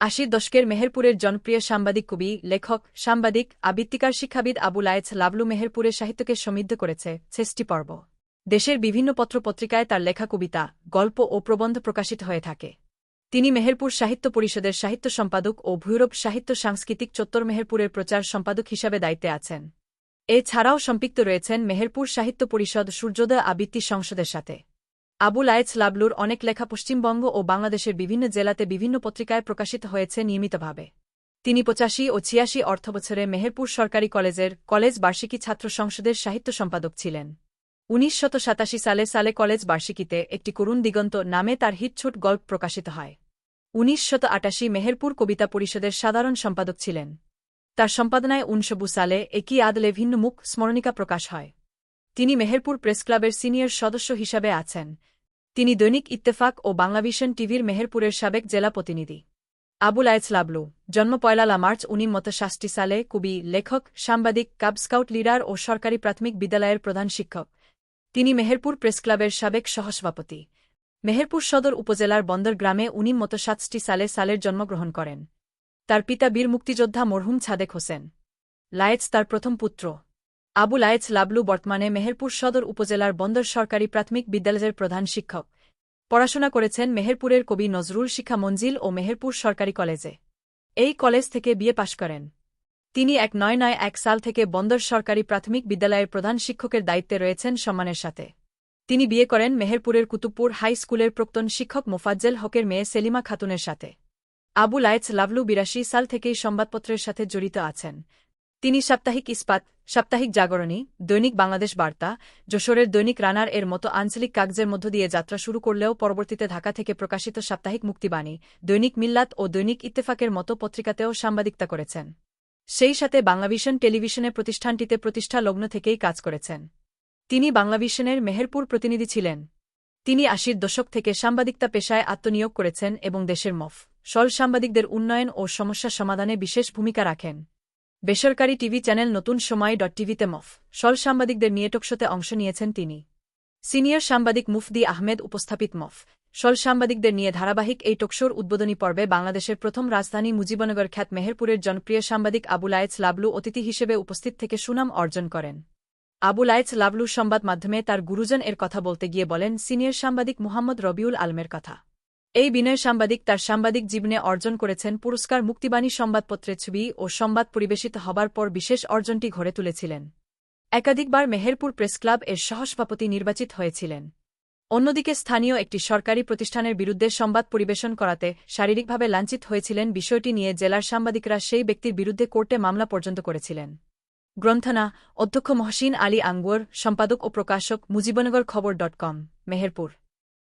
আশির দশকের মেহেরপুরের জনপ্রিয় সাংবাদিক কবি, লেখক, সাংবাদিক আবৃত্তিকার শিক্ষাবিদ আবু লায়েছ লাবলু মেহেরপুরের সাহিত্যকে সমৃদ্ধ করেছে ছেষ্টি পর্ব। দেশের বিভিন্ন পত্রপত্রিকায় তার লেখা কবিতা, গল্প ও প্রবন্ধ প্রকাশিত হয়ে থাকে। তিনি মেহেরপুর সাহিত্য পরিষদের সাহিত্য সম্পাদক ও ভৈরব সাহিত্য সাংস্কৃতিক চত্বর মেহেরপুরের প্রচার সম্পাদক হিসাবে দায়িত্বে আছেন। এছাড়াও সম্পৃক্ত রয়েছেন মেহেরপুর সাহিত্য পরিষদ সূর্যোদয় আবৃত্তি সংসদের সাথে। আবুল আয়েছ লাবলুর অনেক লেখা পশ্চিমবঙ্গ ও বাংলাদেশের বিভিন্ন জেলাতে বিভিন্ন পত্রিকায় প্রকাশিত হয়েছে নিয়মিতভাবে। তিনি পঁচাশি ও ছিয়াশি অর্থবছরে মেহেরপুর সরকারি কলেজের কলেজ বার্ষিকী ছাত্র সংসদের সাহিত্য সম্পাদক ছিলেন। উনিশ সালে সালে কলেজ বার্ষিকীতে একটি করুণ দিগন্ত নামে তার হিটছুট গল্প প্রকাশিত হয়। উনিশ মেহেরপুর কবিতা পরিষদের সাধারণ সম্পাদক ছিলেন। তার সম্পাদনায় উনশবু সালে একই আদলে ভিন্ন মুখ স্মরণিকা প্রকাশ হয়। তিনি মেহেরপুর প্রেস ক্লাবের সিনিয়র সদস্য হিসাবে আছেন। তিনি দৈনিক ইত্তেফাক ও বাংলাভিশন টিভির মেহেরপুরের সাবেক জেলা প্রতিনিধি। আবুল আয়েছ লাবলু, জন্ম পয়লালা মার্চ শাস্তি সালে কবি, লেখক, সাংবাদিক, কাব স্কাউট লিডার ও সরকারি প্রাথমিক বিদ্যালয়ের প্রধান শিক্ষক। তিনি মেহেরপুর প্রেস ক্লাবের সাবেক সহসভাপতি। মেহেরপুর সদর উপজেলার বন্দর গ্রামে সাতটি সালে সালের জন্মগ্রহণ করেন। তার পিতা বীর মুক্তিযোদ্ধা মরহুম ছাদেক হোসেন। লায়েছ তার প্রথম পুত্র। আবু লায়েছ লাবলু বর্তমানে মেহেরপুর সদর উপজেলার বন্দর সরকারি প্রাথমিক বিদ্যালয়ের প্রধান শিক্ষক। পড়াশোনা করেছেন মেহেরপুরের কবি নজরুল শিক্ষা মঞ্জিল ও মেহেরপুর সরকারি কলেজে। এই কলেজ থেকে বিয়ে পাশ করেন। তিনি এক নয় নয় এক সাল থেকে বন্দর সরকারি প্রাথমিক বিদ্যালয়ের প্রধান শিক্ষকের দায়িত্বে রয়েছেন সম্মানের সাথে। তিনি বিয়ে করেন মেহেরপুরের কুতুবপুর হাই স্কুলের প্রাক্তন শিক্ষক মোফাজ্জেল হকের মেয়ে সেলিমা খাতুনের সাথে। আবু লায়েছ লাভলু বিরাশি সাল থেকেই সংবাদপত্রের সাথে জড়িত আছেন। তিনি সাপ্তাহিক ইস্পাত, সাপ্তাহিক জাগরণী, দৈনিক বাংলাদেশ বার্তা, যশোরের দৈনিক রানার এর মতো আঞ্চলিক কাগজের মধ্য দিয়ে যাত্রা শুরু করলেও পরবর্তীতে ঢাকা থেকে প্রকাশিত সাপ্তাহিক মুক্তিবাণী, দৈনিক মিল্লাত ও দৈনিক ইত্তেফাকের মতো পত্রিকাতেও সাংবাদিকতা করেছেন। সেই সাথে বাংলাভিশন টেলিভিশনে প্রতিষ্ঠানটিতে প্রতিষ্ঠা লগ্ন থেকেই কাজ করেছেন। তিনি বাংলাভিশনের মেহেরপুর প্রতিনিধি ছিলেন। তিনি আশির দশক থেকে সাংবাদিকতা পেশায় আত্মনিয়োগ করেছেন এবং দেশের মফ, সল সাংবাদিকদের উন্নয়ন ও সমস্যা সমাধানে বিশেষ ভূমিকা রাখেন। বেসরকারি টিভি চ্যানেল নতুন সময় ডট টিভিতে মফ। সল সাংবাদিকদের নিয়ে টকশোতে অংশ নিয়েছেন তিনি। সিনিয়র সাংবাদিক মুফদি আহমেদ উপস্থাপিত মফ। সল সাংবাদিকদের নিয়ে ধারাবাহিক এই টকশোর উদ্বোধনী পর্বে বাংলাদেশের প্রথম রাজধানী মুজিবনগর খ্যাত মেহেরপুরের জনপ্রিয় সাংবাদিক আবুল আয়েছ লাবলু অতিথি হিসেবে উপস্থিত থেকে সুনাম অর্জন করেন। আবুল আয়েছ লাবলু সংবাদ মাধ্যমে তার গুরুজন এর কথা বলতে গিয়ে বলেন, সিনিয়র সাংবাদিক মুহাম্মদ রবিউল আলমের কথা। এই বিনয় সাংবাদিক তার সাংবাদিক জীবনে অর্জন করেছেন পুরস্কার মুক্তিবাণী সংবাদপত্রের ছবি ও সংবাদ পরিবেশিত হবার পর বিশেষ অর্জনটি ঘরে তুলেছিলেন। একাধিকবার মেহেরপুর প্রেস ক্লাব এর সহসভাপতি নির্বাচিত হয়েছিলেন। অন্যদিকে স্থানীয় একটি সরকারি প্রতিষ্ঠানের বিরুদ্ধে সংবাদ পরিবেশন করাতে শারীরিকভাবে লাঞ্ছিত হয়েছিলেন বিষয়টি নিয়ে জেলার সাংবাদিকরা সেই ব্যক্তির বিরুদ্ধে কোর্টে মামলা পর্যন্ত করেছিলেন। গ্রন্থনা, অধ্যক্ষ মহসিন আলী আঙ্গুর, সম্পাদক ও প্রকাশক মুজিবনগর খবর ডট কম, মেহেরপুর।